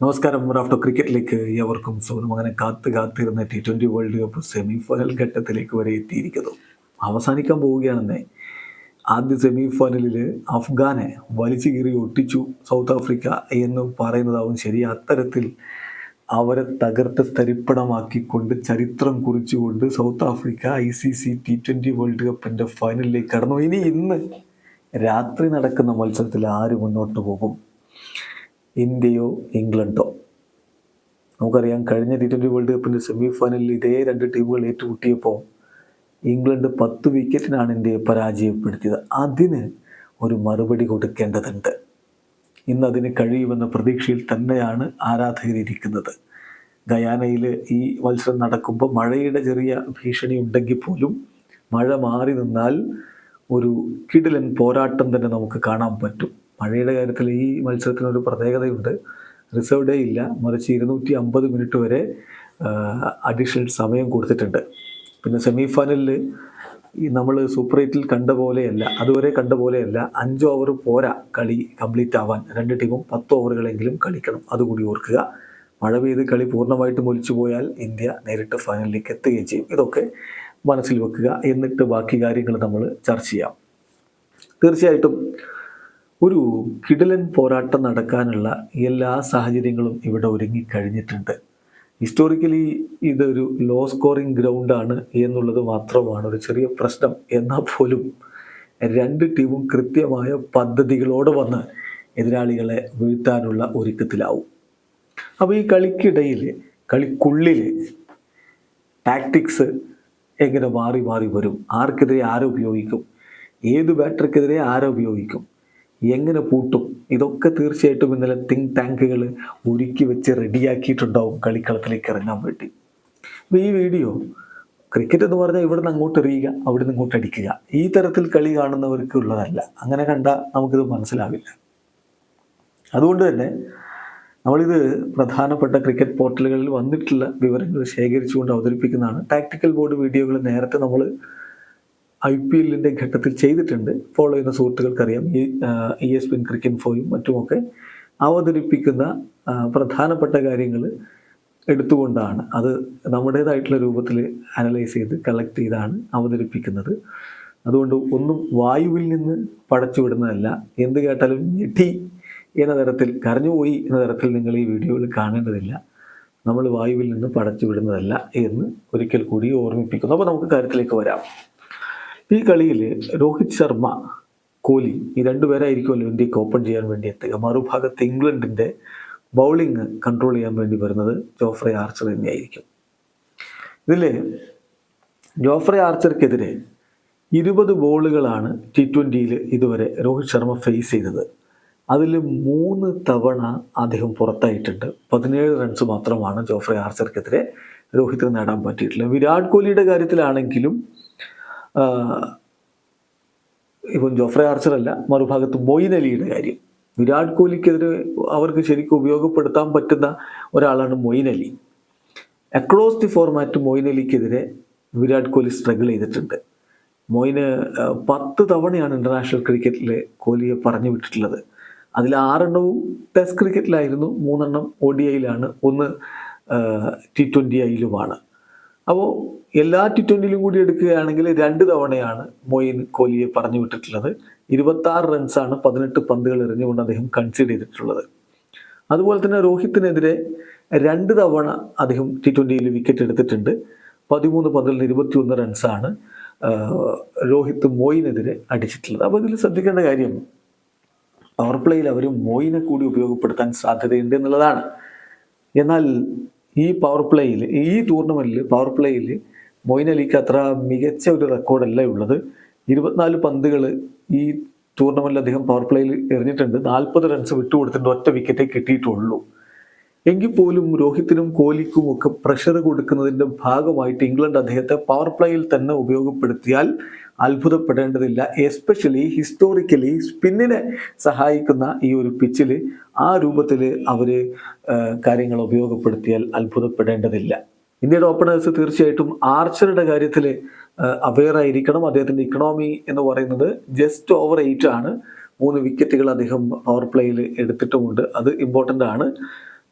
നമസ്കാരം റാഫ്റ്റോ ക്രിക്കറ്റിലേക്ക് ഏവർക്കും സ്വന്തം അങ്ങനെ കാത്ത് കാത്തിരുന്ന T twenty world cup semi final ഘട്ടത്തിലേക്ക് വരെ എത്തിയിരിക്കുന്നു. അവസാനിക്കാൻ പോവുകയാണെന്നേ ആദ്യ സെമി ഫൈനലിൽ അഫ്ഗാനെ വലിച്ചു കീറി ഒട്ടിച്ചു സൗത്ത് ആഫ്രിക്ക എന്ന് പറയുന്നതാവും ശരി. അത്തരത്തിൽ അവരെ തകർത്ത് തരിപ്പണമാക്കിക്കൊണ്ട് ചരിത്രം കുറിച്ചുകൊണ്ട് South Africa I C C T twenty world കപ്പിന്റെ ഫൈനലിലേക്ക് കടന്നു. ഇനി ഇന്ന് രാത്രി നടക്കുന്ന മത്സരത്തിൽ ആര് മുന്നോട്ട് പോകും? ഇന്ത്യയോ ഇംഗ്ലണ്ടോ? നമുക്കറിയാം കഴിഞ്ഞ ടി ട്വന്റി വേൾഡ് കപ്പിന്റെ സെമി ഫൈനലിൽ ഇതേ രണ്ട് ടീമുകൾ ഏറ്റുമുട്ടിയപ്പോൾ ഇംഗ്ലണ്ട് പത്ത് വിക്കറ്റിനാണ് ഇന്ത്യയെ പരാജയപ്പെടുത്തിയത്. അതിന് ഒരു മറുപടി കൊടുക്കേണ്ടതുണ്ട്. ഇന്ന് അതിന് കഴിയുമെന്ന പ്രതീക്ഷയിൽ തന്നെയാണ് ആരാധകർ ഇരിക്കുന്നത് ഗയാനയിൽ ഈ മത്സരം നടക്കുമ്പോൾ മഴയുടെ ചെറിയ ഭീഷണി ഉണ്ടെങ്കിൽ പോലും മഴ മാറി നിന്നാൽ ഒരു കിടിലൻ പോരാട്ടം തന്നെ നമുക്ക് കാണാൻ പറ്റും. മഴയുടെ കാര്യത്തിൽ ഈ മത്സരത്തിന് ഒരു പ്രത്യേകതയുണ്ട്. റിസർവ് ഡേ ഇല്ല. മറിച്ച് ഇരുന്നൂറ്റി അമ്പത് മിനിറ്റ് വരെ അഡീഷണൽ സമയം കൊടുത്തിട്ടുണ്ട്. പിന്നെ സെമി ഫൈനലിൽ ഈ നമ്മൾ സൂപ്പർ എയ്റ്റിൽ കണ്ട പോലെയല്ല അതുവരെ കണ്ട പോലെയല്ല അഞ്ച് ഓവർ പോരാ കളി കംപ്ലീറ്റ് ആവാൻ. രണ്ട് ടീമും പത്ത് ഓവറുകളെങ്കിലും കളിക്കണം. അതുകൂടി ഓർക്കുക. മഴ പെയ്ത് കളി പൂർണമായിട്ടും ഒലിച്ചു പോയാൽ ഇന്ത്യ നേരിട്ട് ഫൈനലിലേക്ക് എത്തുകയും ചെയ്യും. ഇതൊക്കെ മനസ്സിൽ വെക്കുക. എന്നിട്ട് ബാക്കി കാര്യങ്ങൾ നമ്മൾ ചർച്ച ചെയ്യാം. തീർച്ചയായിട്ടും ഒരു കിടലൻ പോരാട്ടം നടക്കാനുള്ള എല്ലാ സാഹചര്യങ്ങളും ഇവിടെ ഒരുങ്ങിക്കഴിഞ്ഞിട്ടുണ്ട് ഹിസ്റ്റോറിക്കലി ഇതൊരു ലോ സ്കോറിംഗ് ഗ്രൗണ്ടാണ് എന്നുള്ളത് മാത്രമാണ് ഒരു ചെറിയ പ്രശ്നം. എന്നാൽ പോലും രണ്ട് ടീമും കൃത്യമായ പദ്ധതികളോട് വന്ന് എതിരാളികളെ വീഴ്ത്താനുള്ള ഒരുക്കത്തിലാവും. അപ്പോൾ ഈ കളിക്കിടയിൽ കളിക്കുള്ളിൽ ടാക്ടിക്സ് എങ്ങനെ മാറി മാറി വരും? ആർക്കെതിരെ ആരെ ഉപയോഗിക്കും? ഏത് ബാറ്റർക്കെതിരെ ആരെ ഉപയോഗിക്കും? എങ്ങനെ പൂട്ടും? ഇതൊക്കെ തീർച്ചയായിട്ടും ഇന്നലെ തിങ്ക് ടാങ്കുകൾ ഒരുക്കി വെച്ച് റെഡിയാക്കിയിട്ടുണ്ടാവും കളിക്കളത്തിലേക്ക് ഇറങ്ങാൻ വേണ്ടി. അപ്പോൾ ഈ വീഡിയോ ക്രിക്കറ്റ് എന്ന് പറഞ്ഞാൽ ഇവിടുന്ന് അങ്ങോട്ട് എറിയുക അവിടെ നിന്ന് ഇങ്ങോട്ട് അടിക്കുക. ഈ തരത്തിൽ കളി കാണുന്നവർക്ക് ഉള്ളതല്ല. അങ്ങനെ കണ്ടാൽ നമുക്കിത് മനസ്സിലാവില്ല. അതുകൊണ്ട് തന്നെ നമ്മളിത് പ്രധാനപ്പെട്ട ക്രിക്കറ്റ് പോർട്ടലുകളിൽ വന്നിട്ടുള്ള വിവരങ്ങൾ ശേഖരിച്ചുകൊണ്ട് അവതരിപ്പിക്കുന്നതാണ്. ടാക്ടിക്കൽ ബോർഡ് വീഡിയോകൾ നേരത്തെ നമ്മൾ ഐ പി എല്ലിന്റെ ഘട്ടത്തിൽ ചെയ്തിട്ടുണ്ട്. ഫോളോ ചെയ്യുന്ന സുഹൃത്തുക്കൾക്കറിയാം. ഈ ഇ എസ് പിൻ ക്രിക്കറ്റ് ഫോയും മറ്റുമൊക്കെ അവതരിപ്പിക്കുന്ന പ്രധാനപ്പെട്ട കാര്യങ്ങൾ എടുത്തുകൊണ്ടാണ്. അത് നമ്മുടേതായിട്ടുള്ള രൂപത്തിൽ അനലൈസ് ചെയ്ത് കളക്ട് ചെയ്താണ് അവതരിപ്പിക്കുന്നത്. അതുകൊണ്ട് ഒന്നും വായുവിൽ നിന്ന് പടച്ചു വിടുന്നതല്ല. എന്ത് കേട്ടാലും ഞെട്ടി എന്ന തരത്തിൽ കരഞ്ഞുപോയി എന്ന തരത്തിൽ നിങ്ങൾ ഈ വീഡിയോയിൽ കാണേണ്ടതില്ല. നമ്മൾ വായുവിൽ നിന്ന് പടച്ചു വിടുന്നതല്ല എന്ന് ഒരിക്കൽ കൂടി ഓർമ്മിപ്പിക്കുന്നു. അപ്പോൾ നമുക്ക് കാര്യത്തിലേക്ക് വരാം. ഈ കളിയിൽ രോഹിത് ശർമ്മ കോഹ്ലി ഈ രണ്ടുപേരായിരിക്കുമല്ലോ ഇന്ത്യയ്ക്ക് ഓപ്പൺ ചെയ്യാൻ വേണ്ടി എത്തുക. മറുഭാഗത്ത് ഇംഗ്ലണ്ടിന്റെ ബൗളിംഗ് കൺട്രോൾ ചെയ്യാൻ വേണ്ടി വരുന്നത് ജോഫ്രെ ആർച്ചർ തന്നെയായിരിക്കും. ഇതിൽ ജോഫ്രെ ആർച്ചർക്കെതിരെ ഇരുപത് ബോളുകളാണ് ടി ട്വന്റിയിൽ ഇതുവരെ രോഹിത് ശർമ്മ ഫേസ് ചെയ്തത്. അതിൽ മൂന്ന് തവണ അദ്ദേഹം പുറത്തായിട്ടുണ്ട്. പതിനേഴ് റൺസ് മാത്രമാണ് ജോഫ്രെ ആർച്ചർക്കെതിരെ രോഹിത്തിന് നേടാൻ പറ്റിയിട്ടുള്ളത്. വിരാട് കോഹ്ലിയുടെ കാര്യത്തിലാണെങ്കിലും ഇപ്പം ജോഫ്രെ ആർച്ചർ അല്ല മറുഭാഗത്ത് മൊയിൻ അലിയുടെ കാര്യം. വിരാട് കോഹ്ലിക്കെതിരെ അവർക്ക് ശരിക്കും ഉപയോഗപ്പെടുത്താൻ പറ്റുന്ന ഒരാളാണ് Moeen Ali. Across the format Moeen അലിക്കെതിരെ Virat Kohli struggle ചെയ്തിട്ടുണ്ട്. മൊയ്ന് പത്ത് തവണയാണ് ഇന്റർനാഷണൽ ക്രിക്കറ്റിൽ കോഹ്ലിയെ പറഞ്ഞു വിട്ടിട്ടുള്ളത്. അതിൽ ആറെണ്ണവും ടെസ്റ്റ് ക്രിക്കറ്റിലായിരുന്നു മൂന്നെണ്ണം ഒ ഡി ഐയിലാണ് ഒന്ന് ടി ട്വന്റി ഐയിലുമാണ് അപ്പോൾ എല്ലാ ടി ട്വന്റിയിലും കൂടി എടുക്കുകയാണെങ്കിൽ രണ്ട് തവണയാണ് മൊയിൻ കോഹ്ലിയെ പറഞ്ഞു വിട്ടിട്ടുള്ളത്. ഇരുപത്താറ് റൺസാണ് പതിനെട്ട് പന്തുകൾ എറിഞ്ഞുകൊണ്ട് അദ്ദേഹം കൺസീഡ് ചെയ്തിട്ടുള്ളത്. അതുപോലെ തന്നെ രോഹിത്തിനെതിരെ രണ്ട് തവണ അദ്ദേഹം ടി ട്വന്റിയിൽ വിക്കറ്റ് എടുത്തിട്ടുണ്ട്. പതിമൂന്ന് പന്തിൽ ഇരുപത്തിയൊന്ന് റൺസാണ് രോഹിത് മോയിനെതിരെ അടിച്ചിട്ടുള്ളത്. അപ്പോൾ ഇതിൽ ശ്രദ്ധിക്കേണ്ട കാര്യം പവർ പ്ലേയിൽ അവർ മോയിനെ കൂടി ഉപയോഗപ്പെടുത്താൻ സാധ്യതയുണ്ട് എന്നുള്ളതാണ്. എന്നാൽ ഈ പവർ പ്ലേയിൽ ഈ ടൂർണമെന്റിൽ പവർ പ്ലേയിൽ മൊയിൻ അലിക്ക് അത്ര മികച്ച ഒരു റെക്കോർഡല്ല ഉള്ളത്. ഇരുപത്തിനാല് പന്തുകൾ ഈ ടൂർണമെന്റിൽ അദ്ദേഹം പവർ പ്ലേയിൽ എറിഞ്ഞിട്ടുണ്ട്. നാൽപ്പത് റൺസ് വിട്ടുകൊടുത്തിട്ടുണ്ട് ഒറ്റ വിക്കറ്റേ കിട്ടിയിട്ടുള്ളൂ. എങ്കിൽ പോലും രോഹിത്തിനും കോഹ്ലിക്കും ഒക്കെ പ്രഷർ കൊടുക്കുന്നതിന്റെ ഭാഗമായിട്ട് ഇംഗ്ലണ്ട് അദ്ദേഹത്തെ പവർ പ്ലേയിൽ തന്നെ ഉപയോഗപ്പെടുത്തിയാൽ അത്ഭുതപ്പെടേണ്ടതില്ല. എസ്പെഷ്യലി ഹിസ്റ്റോറിക്കലി സ്പിന്നിനെ സഹായിക്കുന്ന ഈ ഒരു പിച്ചിൽ ആ രൂപത്തിൽ അവർ കാര്യങ്ങൾ ഉപയോഗപ്പെടുത്തിയാൽ അത്ഭുതപ്പെടേണ്ടതില്ല. ഇന്ത്യയുടെ ഓപ്പണേഴ്സ് തീർച്ചയായിട്ടും ആർച്ചറുടെ കാര്യത്തിൽ അവെയർ ആയിരിക്കണം. അദ്ദേഹത്തിന്റെ ഇക്കണോമി എന്ന് പറയുന്നത് ജസ്റ്റ് ഓവർ എയ്റ്റ് ആണ്. മൂന്ന് വിക്കറ്റുകൾ അദ്ദേഹം പവർ പ്ലേയിൽ എടുത്തിട്ടുമുണ്ട്. അത് ഇമ്പോർട്ടന്റ് ആണ്.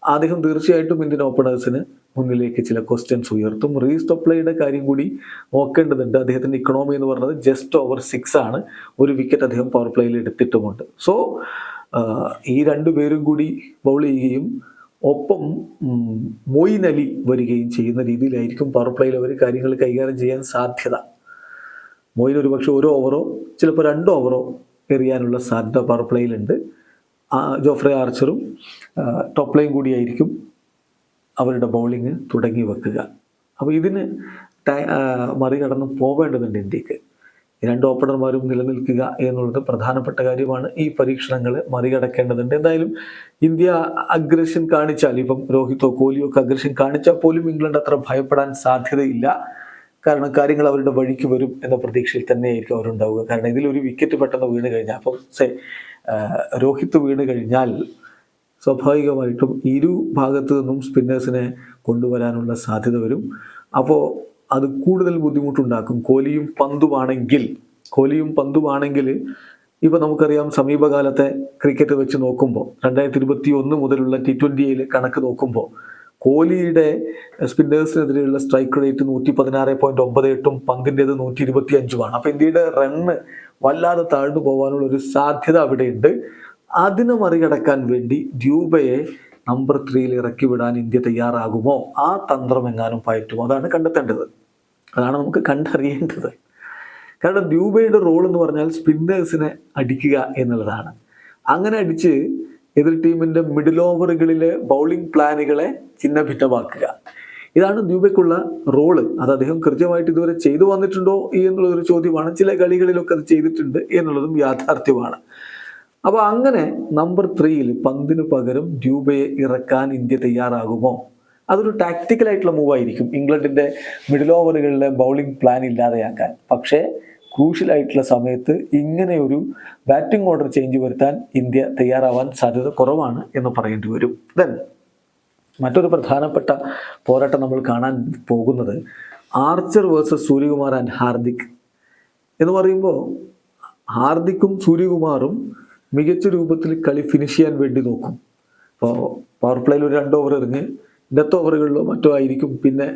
അദ്ദേഹം തീർച്ചയായിട്ടും ഇന്ത്യൻ ഓപ്പണേഴ്സിന് മുന്നിലേക്ക് ചില ക്വസ്റ്റ്യൻസ് ഉയർത്തും. റീസ്റ്റോപ്ലയുടെ കാര്യം കൂടി നോക്കേണ്ടതുണ്ട്. അദ്ദേഹത്തിന്റെ ഇക്കണോമി എന്ന് പറയുന്നത് ജസ്റ്റ് ഓവർ സിക്സ് ആണ്. ഒരു വിക്കറ്റ് അദ്ദേഹം പവർ പ്ലേയിൽ എടുത്തിട്ടുമുണ്ട്. സോ ഈ രണ്ടു പേരും കൂടി ബൗൾ ചെയ്യുകയും ഒപ്പം മൊയിൻ അലി വരികയും ചെയ്യുന്ന രീതിയിലായിരിക്കും പവർ പ്ലേയിൽ അവർ കാര്യങ്ങൾ കൈകാര്യം ചെയ്യാൻ സാധ്യത. മൊയിൻ ഒരു പക്ഷേ ഒരു ഓവറോ ചിലപ്പോൾ രണ്ട് ഓവറോ എറിയാനുള്ള സാധ്യത പവർ പ്ലേയിലുണ്ട് ജോഫ്രെ ആർച്ചറും ടോപ്പ് ലൈൻ കൂടിയായിരിക്കും അവരുടെ ബൗളിങ് തുടങ്ങി വെക്കുക. അപ്പോൾ ഇതിന് മറികടന്ന് പോകേണ്ടതുണ്ട് ഇന്ത്യയ്ക്ക്. രണ്ട് ഓപ്പണർമാരും നിലനിൽക്കുക എന്നുള്ളത് പ്രധാനപ്പെട്ട കാര്യമാണ്. ഈ പരീക്ഷണങ്ങൾ മറികടക്കേണ്ടതുണ്ട്. എന്തായാലും ഇന്ത്യ അഗ്രഷൻ കാണിച്ചാൽ ഇപ്പം രോഹിത്തോ കോഹ്ലിയോ ഒക്കെ അഗ്രഷൻ കാണിച്ചാൽ പോലും ഇംഗ്ലണ്ട് അത്ര ഭയപ്പെടാൻ സാധ്യതയില്ല. കാരണം കാര്യങ്ങൾ അവരുടെ വഴിക്ക് വരും എന്ന പ്രതീക്ഷയിൽ തന്നെയായിരിക്കും അവരുണ്ടാവുക. കാരണം ഇതിലൊരു വിക്കറ്റ് പെട്ടെന്ന് വീണ് കഴിഞ്ഞാൽ അപ്പം സേ രോഹിത്ത് വീണ് കഴിഞ്ഞാൽ സ്വാഭാവികമായിട്ടും ഇരു ഭാഗത്തു നിന്നും സ്പിന്നേഴ്സിനെ കൊണ്ടുവരാനുള്ള സാധ്യത വരും. അപ്പോൾ അത് കൂടുതൽ ബുദ്ധിമുട്ടുണ്ടാക്കും. കോലിയും പന്തുമാണെങ്കിൽ കോലിയും പന്തുമാണെങ്കിൽ ഇപ്പോൾ നമുക്കറിയാം സമീപകാലത്തെ ക്രിക്കറ്റ് വെച്ച് നോക്കുമ്പോൾ രണ്ടായിരത്തി ഇരുപത്തി ഒന്ന് മുതലുള്ള ടി ട്വന്റിയിൽ കണക്ക് നോക്കുമ്പോൾ കോഹ്ലിയുടെ സ്പിന്നേഴ്സിനെതിരെയുള്ള സ്ട്രൈക്ക് റേറ്റ് നൂറ്റി പതിനാറ് പോയിന്റ് ഒമ്പത് എട്ടും പന്തിന്റെത് നൂറ്റി ഇരുപത്തി അഞ്ചുമാണ് അപ്പോൾ ഇന്ത്യയുടെ റണ്ണ് വല്ലാതെ താഴ്ന്നു പോകാനുള്ള ഒരു സാധ്യത അവിടെയുണ്ട്. അതിനെ മറികടക്കാൻ വേണ്ടി ദ്യൂബയെ നമ്പർ ത്രീയിൽ ഇറക്കി വിടാൻ ഇന്ത്യ തയ്യാറാകുമോ? ആ തന്ത്രം എങ്ങാനും പയറ്റുമോ? അതാണ് കണ്ടെത്തേണ്ടത്. അതാണ് നമുക്ക് കണ്ടറിയേണ്ടത്. കാരണം ദ്യൂബയുടെ റോൾ എന്ന് പറഞ്ഞാൽ സ്പിന്നേഴ്സിനെ അടിക്കുക എന്നുള്ളതാണ്. അങ്ങനെ അടിച്ച് എതിർ ടീമിന്റെ മിഡിൽ ഓവറുകളിലെ ബൗളിംഗ് പ്ലാനുകളെ ചിഹ്ന ഭിന്നമാക്കുക ഇതാണ് ദ്യൂബയ്ക്കുള്ള റോൾ അത് അദ്ദേഹം കൃത്യമായിട്ട് ഇതുവരെ ചെയ്തു വന്നിട്ടുണ്ടോ എന്നുള്ളതൊരു ചോദ്യമാണ്. ചില കളികളിലൊക്കെ അത് ചെയ്തിട്ടുണ്ട് എന്നുള്ളതും യാഥാർത്ഥ്യമാണ്. അപ്പോൾ അങ്ങനെ നമ്പർ ത്രീയിൽ പന്തിന് പകരം ഡ്യൂബയെ ഇറക്കാൻ ഇന്ത്യ തയ്യാറാകുമോ? അതൊരു ടാക്ടിക്കൽ ആയിട്ടുള്ള മൂവായിരിക്കും ഇംഗ്ലണ്ടിന്റെ മിഡിൽ ഓവറുകളിലെ ബൗളിംഗ് പ്ലാൻ ഇല്ലാതെയാക്കാൻ. പക്ഷേ ക്രൂഷ്യലായിട്ടുള്ള സമയത്ത് ഇങ്ങനെ ഒരു ബാറ്റിംഗ് ഓർഡർ ചേഞ്ച് വരുത്താൻ ഇന്ത്യ തയ്യാറാവാൻ സാധ്യത കുറവാണ് എന്ന് പറയേണ്ടി വരും. ദെൻ മറ്റൊരു പ്രധാനപ്പെട്ട പോരാട്ടം നമ്മൾ കാണാൻ പോകുന്നത് Archer versus Suryakumar and Hardik എന്ന് പറയുമ്പോൾ ഹാർദിക്കും സൂര്യകുമാറും മികച്ച രൂപത്തിൽ കളി ഫിനിഷ് ചെയ്യാൻ വേണ്ടി നോക്കും. അപ്പോൾ പവർ പ്ലേയിൽ ഒരു രണ്ട് ഓവർ എറിഞ്ഞ് ഡെത്ത് ഓവറുകളിലോ മറ്റോ ആയിരിക്കും. പിന്നെ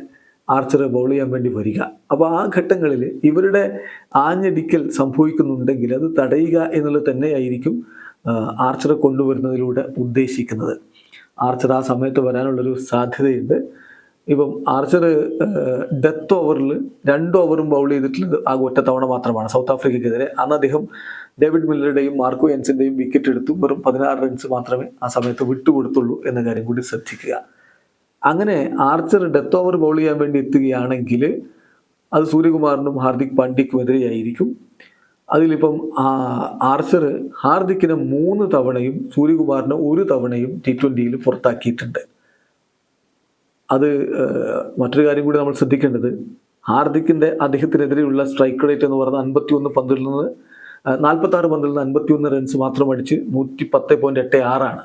ആർച്ചർ ബൗൾ ചെയ്യാൻ വേണ്ടി വരിക. അപ്പോൾ ആ ഘട്ടങ്ങളിൽ ഇവരുടെ ആഞ്ഞടിക്കൽ സംഭവിക്കുന്നുണ്ടെങ്കിൽ അത് തടയുക എന്നുള്ളത് തന്നെയായിരിക്കും ആർച്ചറെ കൊണ്ടുവരുന്നതിലൂടെ ഉദ്ദേശിക്കുന്നത്. ആർച്ചർ ആ സമയത്ത് വരാനുള്ളൊരു സാധ്യതയുണ്ട്. ഇപ്പം ആർച്ചർ ഡെത്ത് ഓവറിൽ രണ്ട് ഓവറും ബൗൾ ചെയ്തിട്ടുള്ളത് ആ ഒറ്റ തവണ മാത്രമാണ്. സൗത്ത് ആഫ്രിക്കയ്ക്കെതിരെ അന്ന് അദ്ദേഹം ഡേവിഡ് മില്ലറുടെയും മാർക്കോ എൻസിന്റെയും വിക്കറ്റ് എടുത്തു വെറും പതിനാറ് റൺസ് മാത്രമേ ആ സമയത്ത് വിട്ടുകൊടുത്തുള്ളൂ എന്ന കാര്യം കൂടി ശ്രദ്ധിക്കുക. അങ്ങനെ ആർച്ചർ ഡെത്ത് ഓവർ ബോൾ ചെയ്യാൻ വേണ്ടി എത്തുകയാണെങ്കിൽ അത് സൂര്യകുമാറിനും ഹാർദിക് പാണ്ഡ്യക്കും എതിരെയായിരിക്കും അതിലിപ്പം ആർച്ചർ ഹാർദിക്കിനെ മൂന്ന് തവണയും സൂര്യകുമാറിനെ ഒരു തവണയും ടി ട്വന്റിയിൽ പുറത്താക്കിയിട്ടുണ്ട്. അത് മറ്റൊരു കാര്യം കൂടി നമ്മൾ ശ്രദ്ധിക്കേണ്ടത്. ഹാർദിക്കിന്റെ അദ്ദേഹത്തിനെതിരെയുള്ള സ്ട്രൈക്ക് റേറ്റ് എന്ന് പറയുന്നത് അൻപത്തി ഒന്ന് പന്തിൽ നിന്ന് നാൽപ്പത്തി ആറ് പന്തിൽ നിന്ന് അൻപത്തി ഒന്ന് റൺസ് മാത്രം അടിച്ച് നൂറ്റി പത്ത് പോയിന്റ് എട്ട് ആറാണ്.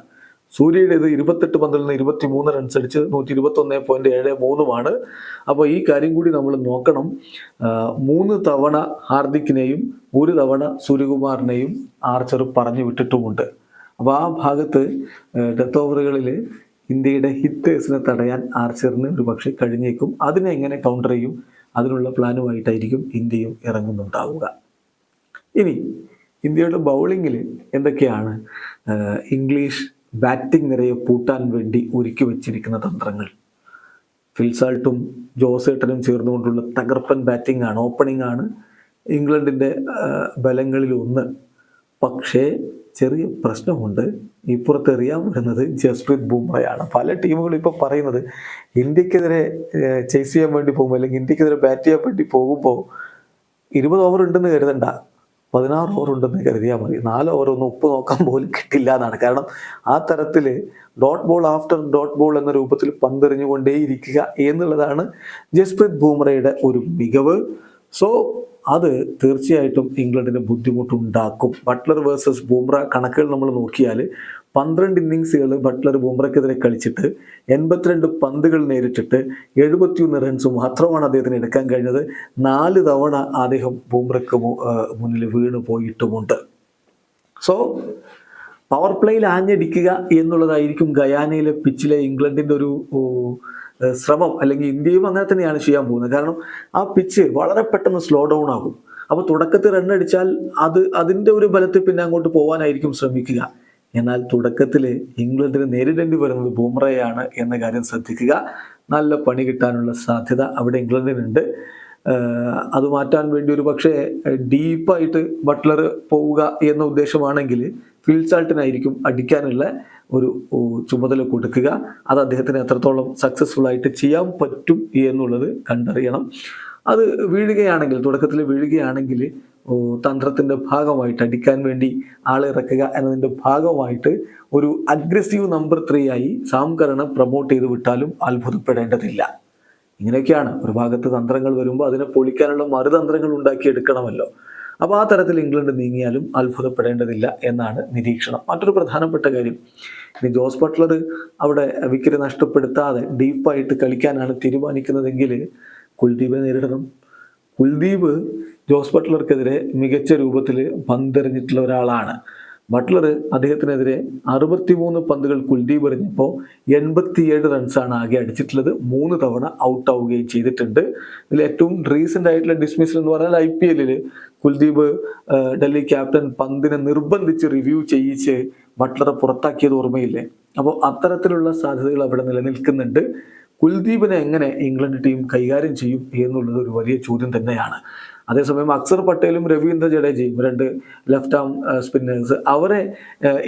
സൂര്യയുടേത് ഇരുപത്തെട്ട് പന്തിൽ നിന്ന് ഇരുപത്തി മൂന്ന് റൺസ് അടിച്ച് നൂറ്റി ഇരുപത്തി ഒന്ന് പോയിന്റ് ഏഴ് മൂന്നുമാണ്. അപ്പോൾ ഈ കാര്യം കൂടി നമ്മൾ നോക്കണം. മൂന്ന് തവണ ഹാർദിക്കിനെയും ഒരു തവണ സൂര്യകുമാറിനെയും ആർച്ചർ പറഞ്ഞു വിട്ടിട്ടുമുണ്ട്. അപ്പോൾ ആ ഭാഗത്ത് ഡെത്ത് ഓവറുകളിൽ ഇന്ത്യയുടെ ഹിറ്റേഴ്സിനെ തടയാൻ ആർച്ചറിന് ഒരു പക്ഷേ കഴിഞ്ഞേക്കും. അതിനെ എങ്ങനെ കൗണ്ടർ ചെയ്യും? അതിനുള്ള പ്ലാനുമായിട്ടായിരിക്കും ഇന്ത്യയും ഇറങ്ങുന്നുണ്ടാവുക. ഇനി ഇന്ത്യയുടെ ബൗളിങ്ങിൽ എന്തൊക്കെയാണ് ഇംഗ്ലീഷ് ബാറ്റിംഗ് നിരയെ പൂട്ടാൻ വേണ്ടി ഒരുക്കി വെച്ചിരിക്കുന്ന തന്ത്രങ്ങൾ? ഫിൽസാൾട്ടും ജോസേട്ടനും ചേർന്നുകൊണ്ടുള്ള തകർപ്പൻ ബാറ്റിംഗ് ആണ് ഓപ്പണിംഗ് ആണ് ഇംഗ്ലണ്ടിന്റെ ബലങ്ങളിൽ ഒന്ന് പക്ഷേ ചെറിയ പ്രശ്നമുണ്ട്. ഇപ്പുറത്ത് എറിയാൻ വരുന്നത് ജസ്പ്രീത് ബുംറയാണ്. പല ടീമുകളും ഇപ്പോൾ പറയുന്നത് ഇന്ത്യക്കെതിരെ ചേസ് ചെയ്യാൻ വേണ്ടി പോകുമ്പോൾ അല്ലെങ്കിൽ ഇന്ത്യക്കെതിരെ ബാറ്റ് ചെയ്യാൻ വേണ്ടി പോകുമ്പോൾ ഇരുപത് ഓവർ ഉണ്ടെന്ന് കരുതണ്ട. പതിനാറ് ഓവർ ഉണ്ടെന്ന് കരുതിയാൽ മതി. നാല് ഓവർ ഒന്നും ഉപ്പ് നോക്കാൻ പോലും കിട്ടില്ല എന്നാണ്. കാരണം ആ തരത്തിൽ dot ball after dot ball എന്ന രൂപത്തിൽ പന്തെറിഞ്ഞുകൊണ്ടേയിരിക്കുക എന്നുള്ളതാണ് ജസ്പ്രീത് ബൂമറയുടെ ഒരു മികവ്. സോ അത് തീർച്ചയായിട്ടും ഇംഗ്ലണ്ടിന് ബുദ്ധിമുട്ടുണ്ടാക്കും. ബട്ട്ലർ വേഴ്സസ് ബൂംറ കണക്കുകൾ നമ്മൾ നോക്കിയാൽ പന്ത്രണ്ട് ഇന്നിങ്സുകൾ ബട്ട്ലർ ബുംറയ്ക്കെതിരെ കളിച്ചിട്ട് എൺപത്തിരണ്ട് പന്തുകൾ നേരിട്ടിട്ട് എഴുപത്തിയൊന്ന് റൺസ് മാത്രമാണ് അദ്ദേഹത്തിന് എടുക്കാൻ കഴിഞ്ഞത്. നാല് തവണ അദ്ദേഹം ബുംറയ്ക്ക് മുന്നിൽ വീണ് പോയിട്ടുമുണ്ട്. സോ പവർ പ്ലേയിൽ ആഞ്ഞടിക്കുക എന്നുള്ളതായിരിക്കും ഗയാനയിലെ പിച്ചിലെ ഇംഗ്ലണ്ടിന്റെ ഒരു ശ്രമം. അല്ലെങ്കിൽ ഇന്ത്യയും അങ്ങനെ തന്നെയാണ് ചെയ്യാൻ പോകുന്നത്. കാരണം ആ പിച്ച് വളരെ പെട്ടെന്ന് സ്ലോ ഡൗൺ ആകും. അപ്പോൾ തുടക്കത്തിൽ റണ്ണടിച്ചാൽ അത് അതിന്റെ ഒരു ബലത്തിൽ പിന്നെ അങ്ങോട്ട് പോകാനായിരിക്കും ശ്രമിക്കുക. എന്നാൽ തുടക്കത്തിൽ ഇംഗ്ലണ്ടിന് നേരിടേണ്ടി വരുന്നത് ബൂമ്രയാണ് എന്ന കാര്യം ശ്രദ്ധിക്കുക. നല്ല പണി കിട്ടാനുള്ള സാധ്യത അവിടെ ഇംഗ്ലണ്ടിനുണ്ട്. അത് മാറ്റാൻ വേണ്ടി ഒരു പക്ഷേ ഡീപ്പായിട്ട് ബട്ട്ലർ പോവുക എന്ന ഉദ്ദേശമാണെങ്കിൽ ഫിൽസാൾട്ടിനായിരിക്കും അടിക്കാനുള്ള ഒരു ചുമതല കൊടുക്കുക. അത് അദ്ദേഹത്തിന് എത്രത്തോളം സക്സസ്ഫുൾ ആയിട്ട് ചെയ്യാൻ പറ്റും എന്നുള്ളത് കണ്ടറിയണം. അത് വീഴുകയാണെങ്കിൽ തുടക്കത്തിൽ വീഴുകയാണെങ്കിൽ ഓ, തന്ത്രത്തിന്റെ ഭാഗമായിട്ട് അടിക്കാൻ വേണ്ടി ആളെ ഇറക്കുക എന്നതിന്റെ ഭാഗമായിട്ട് ഒരു അഗ്രസീവ് നമ്പർ ത്രീ ആയി സാംകരണം പ്രൊമോട്ട് ചെയ്ത് വിട്ടാലും അത്ഭുതപ്പെടേണ്ടതില്ല. ഇങ്ങനെയൊക്കെയാണ്. ഒരു ഭാഗത്ത് തന്ത്രങ്ങൾ വരുമ്പോൾ അതിനെ പൊളിക്കാനുള്ള മറുതന്ത്രങ്ങൾ ഉണ്ടാക്കിയെടുക്കണമല്ലോ. അപ്പോൾ ആ തരത്തിൽ ഇംഗ്ലണ്ട് നീങ്ങിയാലും അത്ഭുതപ്പെടേണ്ടതില്ല എന്നാണ് നിരീക്ഷണം. മറ്റൊരു പ്രധാനപ്പെട്ട കാര്യം ഇനി ജോസ് ബട്ട്ലർ അവിടെ വിക്കറ്റ് നഷ്ടപ്പെടുത്താതെ ഡീപ്പായിട്ട് കളിക്കാനാണ് തീരുമാനിക്കുന്നതെങ്കിൽ കുൽദീപിനെ നേരിടണം. കുൽദീപ് ജോസ് ബട്ട്ലർക്കെതിരെ മികച്ച രൂപത്തിൽ പന്തെറിഞ്ഞിട്ടുള്ള ഒരാളാണ്. ബട്ട്ലർ അദ്ദേഹത്തിനെതിരെ അറുപത്തിമൂന്ന് പന്തുകൾ കുൽദീപ് എറിഞ്ഞപ്പോൾ എൺപത്തിയേഴ് റൺസാണ് ആകെ അടിച്ചിട്ടുള്ളത്. മൂന്ന് തവണ ഔട്ട് ആവുകയും ചെയ്തിട്ടുണ്ട്. ഇതിൽ ഏറ്റവും റീസെന്റ് ആയിട്ടുള്ള ഡിസ്മിസൽ എന്ന് പറഞ്ഞാൽ ഐ പി എല്ലിൽ കുൽദീപ് ഡൽഹി ക്യാപ്റ്റൻ പന്തിനെ നിർബന്ധിച്ച് റിവ്യൂ ചെയ്യിച്ച് ബട്ട്ലറെ പുറത്താക്കിയത് ഓർമ്മയില്ലേ? അപ്പോൾ അത്തരത്തിലുള്ള സാധ്യതകൾ അവിടെ നിലനിൽക്കുന്നുണ്ട്. കുൽദീപിനെ എങ്ങനെ ഇംഗ്ലണ്ട് ടീം കൈകാര്യം ചെയ്യും എന്നുള്ളത് ഒരു വലിയ ചോദ്യം തന്നെയാണ്. അതേസമയം അക്സർ പട്ടേലും രവീന്ദ്ര ജഡേജയും രണ്ട് ലെഫ്റ്റ് ആം സ്പിന്നേഴ്സ് അവരെ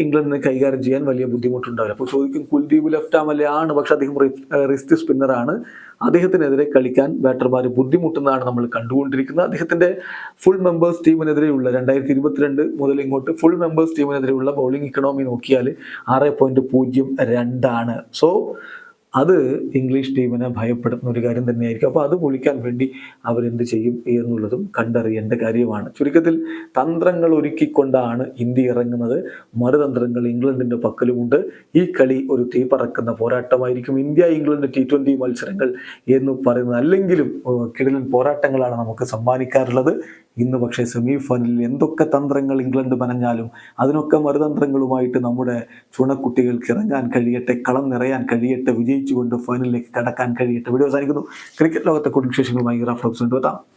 ഇംഗ്ലണ്ടിനെ കൈകാര്യം ചെയ്യാൻ വലിയ ബുദ്ധിമുട്ടുണ്ടാവില്ല. അപ്പോൾ ചോദിക്കും കുൽദീപ് ലെഫ്റ്റ് ആം അല്ലേ? ആണ് പക്ഷെ അദ്ദേഹം റിസ്റ്റ് സ്പിന്നറാണ് അദ്ദേഹത്തിനെതിരെ കളിക്കാൻ ബാറ്റർമാർ ബുദ്ധിമുട്ടുന്നതാണ് നമ്മൾ കണ്ടുകൊണ്ടിരിക്കുന്നത്. അദ്ദേഹത്തിന്റെ ഫുൾ മെമ്പേഴ്സ് ടീമിനെതിരെയുള്ള രണ്ടായിരത്തി ഇരുപത്തിരണ്ട് മുതൽ ഇങ്ങോട്ട് ഫുൾ മെമ്പേഴ്സ് ടീമിനെതിരെയുള്ള ബൗളിംഗ് ഇക്കണോമി നോക്കിയാൽ ആറ് പോയിന്റ് പൂജ്യം രണ്ടാണ്. സോ അത് ഇംഗ്ലീഷ് ടീമിനെ ഭയപ്പെടുത്തുന്ന ഒരു കാര്യം തന്നെയായിരിക്കും. അപ്പോൾ അത് പൊളിക്കാൻ വേണ്ടി അവരെന്ത് ചെയ്യും എന്നുള്ളതും കണ്ടറിയേണ്ട കാര്യമാണ്. ചുരുക്കത്തിൽ തന്ത്രങ്ങൾ ഒരുക്കിക്കൊണ്ടാണ് ഇന്ത്യ ഇറങ്ങുന്നത്. മറുതന്ത്രങ്ങൾ ഇംഗ്ലണ്ടിന്റെ പക്കലുമുണ്ട്. ഈ കളി ഒരു തീ പറക്കുന്ന പോരാട്ടമായിരിക്കും. ഇന്ത്യ ഇംഗ്ലണ്ട് ടി ട്വന്റി മത്സരങ്ങൾ എന്ന് പറയുന്നത്. അല്ലെങ്കിലും കിടലൻ പോരാട്ടങ്ങളാണ് നമുക്ക് സമ്മാനിക്കാറുള്ളത്. ഇന്ന് പക്ഷേ സെമി ഫൈനലിൽ എന്തൊക്കെ തന്ത്രങ്ങൾ ഇംഗ്ലണ്ട് മനഞ്ഞാലും അതിനൊക്കെ മറുതന്ത്രങ്ങളുമായിട്ട് നമ്മുടെ ചുണക്കുട്ടികൾക്ക് ഇറങ്ങാൻ കഴിയട്ടെ കളം നിറയാൻ കഴിയട്ടെ വിജയിച്ചുകൊണ്ട് ഫൈനലിലേക്ക് കടക്കാൻ കഴിയട്ടെ. വീഡിയോ അവസാനിക്കുന്നു. ക്രിക്കറ്റ് ലോകത്തെ കുടുംബ വിശേഷങ്ങളുമായി റാഫ് കൊണ്ടുവരാം